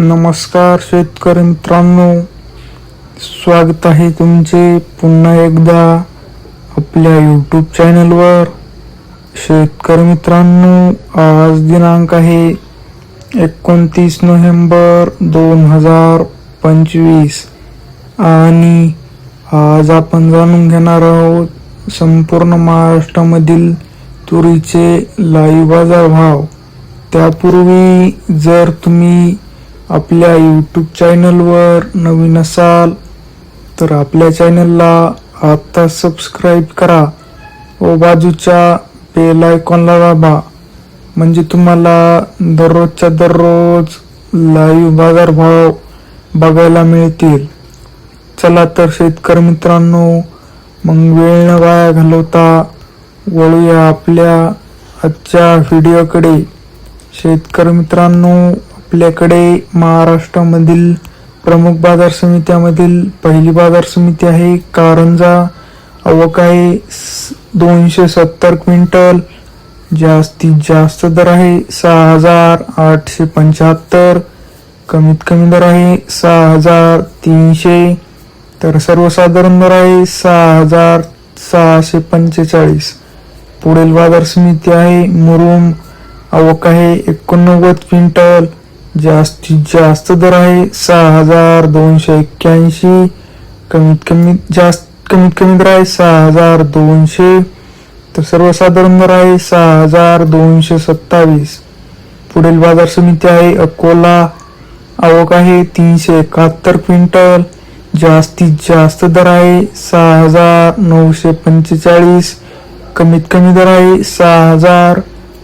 नमस्कार शेतकरी मित्रांनो. स्वागत आहे तुमचे पुन्हा एकदा आपल्या यूट्यूब चॅनलवर शेतकरी मित्रांनो आज दिनांक आहे एकोणतीस नोव्हेंबर दोन हजार पंचवीस. आणि आज आपण जाणून घेणार आहोत संपूर्ण महाराष्ट्रामधील तुरीचे लाईव्ह बाजार भाव. त्यापूर्वी जर तुम्ही आपल्या यूट्यूब चॅनलवर नवीन असाल तर आपल्या चॅनलला आत्ता सबस्क्राईब करा व बाजूच्या बेल आयकॉनला दाबा. म्हणजे तुम्हाला दररोजच्या दररोज लाईव्ह बाजारभाव बघायला मिळतील. चला तर शेतकरी मित्रांनो मग वेळ न वाया घालवता वळूया आपल्या आजच्या व्हिडिओकडे शेतकरी मित्रांनो आपल्याकडे महाराष्ट्रामधील प्रमुख बाजार समित्यामधील पहिली बाजार समिती आहे कारंजा. आवक आहे स- दोनशे सत्तर क्विंटल. जास्तीत जास्त दर आहे सहा हजार आठशे पंच्याहत्तर. कमीत कमी दर आहे सहा हजार तीनशे. तर सर्वसाधारण दर आहे सहा हजार सहाशे पंचेचाळीस. पुढील बाजार समिती आहे मुरुम. आवक आहे एकोणनव्वद क्विंटल. जास्तीत जास्त दर आहे. सहा हजार दोनशे एक्क्याऐंशी. कमीत कमी जास्त कमीत कमी दर आहे सहा हजार दोनशे. तर सर्वसाधारण दर आहे सहा हजार दोनशे सत्तावीस. पुढील बाजार समिती आहे अकोला. आवक आहे तीनशे एकाहत्तर क्विंटल. जास्तीत जास्त दर आहे सहा हजार नऊशे पंचेचाळीस. कमीत कमी दर आहे सहा हजार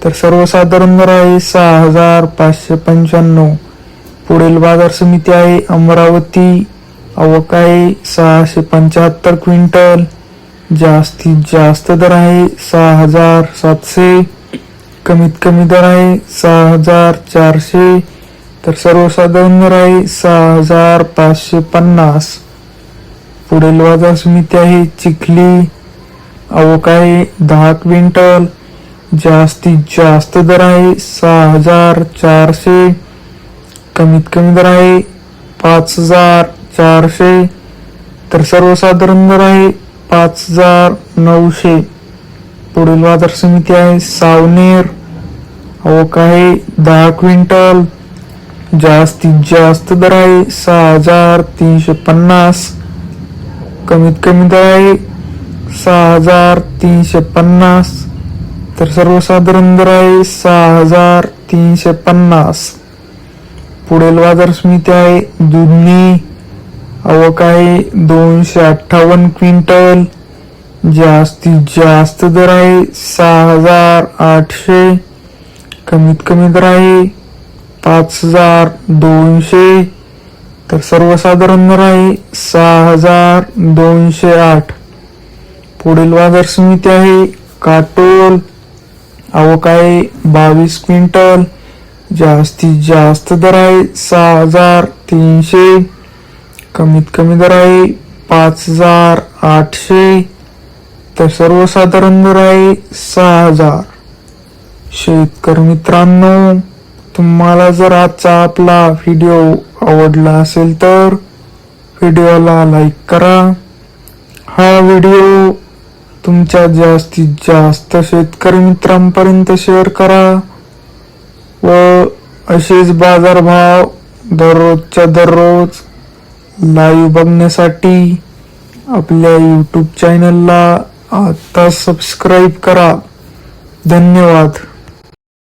तर सर्वसाधारण दर आहे सहा हजार पाचशे पंच्याण्णव. पुढील बाजार समिती आहे अमरावती. आवक आहे सहाशे पंच्याहत्तर क्विंटल. जास्तीत जास्त दर आहे सहा हजार सातशे. कमीत कमी दर आहे सहा हजार चारशे. तर सर्वसाधारण दर आहे सहा हजार पाचशे पन्नास. पुढील बाजार समिती आहे चिखली. आवक आहे दहा क्विंटल. जास्तीत जास्त दर आहे सहा हजार चारशे कमीत कमी दर आहे पाच हजार चारशे तर सर्वसाधारण दर आहे पाच हजार नऊशे. पुढील बाजार समिती आहे सावनेर. आवक आहे दहा क्विंटल. जास्तीत जास्त दर आहे सहा हजार तीनशे पन्नास. कमीत कमी दर आहे सहा हजार तीनशे पन्नास. तर सर्वसाधारण दर आहे सहा हजार तीनशे पन्नास. पुढील बाजार समिती आहे दुधनी. आवक आहे दोनशे अठ्ठावन्न क्विंटल. जास्तीत जास्त दर आहे सहा हजार आठशे. कमीत कमी दर आहे पाच हजार दोनशे. तर सर्वसाधारण दर आहे सहा हजार दोनशे आठ. पुढील बाजार समिती आहे काटोल. अहो आहे बावीस क्विंटल? जास्तीत जास्त दर आहे सहा हजार तीनशे. कमीत कमी दर आहे पाच हजार आठशे. तर सर्वसाधारण दर आहे सहा हजार. शेतकरी मित्रांनो तुम्हाला जर आजचा आपला व्हिडिओ आवडला असेल तर व्हिडिओला लाईक करा. हा व्हिडिओ तुमच्या जास्तीत जास्त शेतकरी मित्रांपर्यंत शेअर करा. व असेच बाजारभाव दररोजच्या दररोज लाईव्ह बघण्यासाठी आपल्या यूट्यूब चॅनलला आता सबस्क्राईब करा. धन्यवाद.